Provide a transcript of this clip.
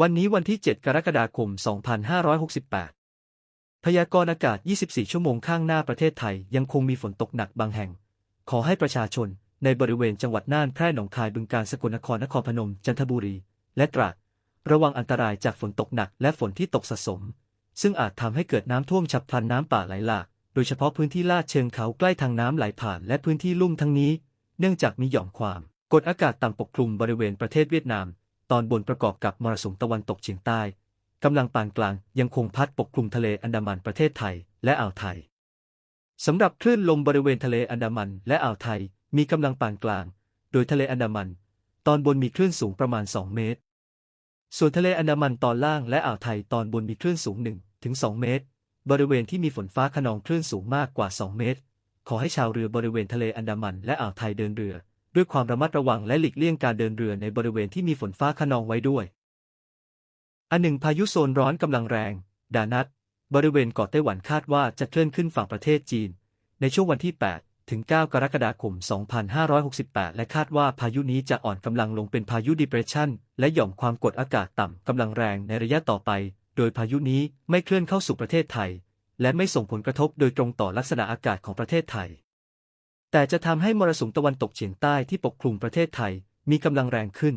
วันนี้วันที่ 7 กรกฎาคม 2568 พยากรณ์อากาศ 24 ชั่วโมงข้างหน้าประเทศไทยยังคงมีฝนตกหนักบางแห่ง ขอให้ประชาชนในบริเวณจังหวัดน่าน แพร่ หนองคาย บึงกาฬ สกลนคร นครพนม จันทบุรี และตราด ระวังอันตรายจากฝนตกหนักและฝนที่ตกสะสม ซึ่งอาจทำให้เกิดน้ำท่วมฉับพลันน้ำป่าไหลหลาก โดยเฉพาะพื้นที่ลาดเชิงเขาใกล้ทางน้ำไหลผ่านและพื้นที่ลุ่มทั้งนี้ เนื่องจากมีหย่อมความกดอากาศต่ำปกคลุมบริเวณประเทศเวียดนาม ตอนบนประกอบกับมรสุมตะวันตกเฉียงใต้กำลังปานกลางยังคงพัดปกคลุมทะเลอันดามันประเทศไทยและอ่าวไทยสำหรับคลื่นลมบริเวณทะเลอันดามันและอ่าวไทยมีกำลังปานกลาง โดยทะเลอันดามัน ตอนบนมีคลื่นสูงประมาณ 2 เมตร ส่วนทะเลอันดามันตอนล่างและอ่าวไทยตอนบนมีคลื่นสูง1ถึง2เมตร บริเวณที่มีฝนฟ้าขนองคลื่นสูงมากกว่า 2 เมตร ขอให้ชาวเรือบริเวณทะเลอันดามันและอ่าวไทยเดินเรือ ด้วยความระมัดระวังและหลีกเลี่ยงการเดินเรือในบริเวณที่มีฝนฟ้าขนองไว้ด้วย อันหนึ่งพายุโซนร้อนกำลังแรง ดานัทบริเวณเกาะไต้หวันคาดว่าจะเคลื่อนขึ้นฝั่งประเทศจีน ในช่วงวันที่ 8 ถึง 9 กรกฎาคม 2568 และคาดว่าพายุนี้จะอ่อนกำลังลงเป็นพายุ depression และหย่อมความกดอากาศต่ำกำลังแรงในระยะต่อไป โดยพายุนี้ไม่เคลื่อนเข้าสู่ประเทศไทย และไม่ส่งผลกระทบโดยตรงต่อลักษณะอากาศของประเทศไทย แต่จะทำให้มรสุมตะวันตกเฉียงใต้ที่ปกคลุมประเทศไทยมีกำลังแรงขึ้น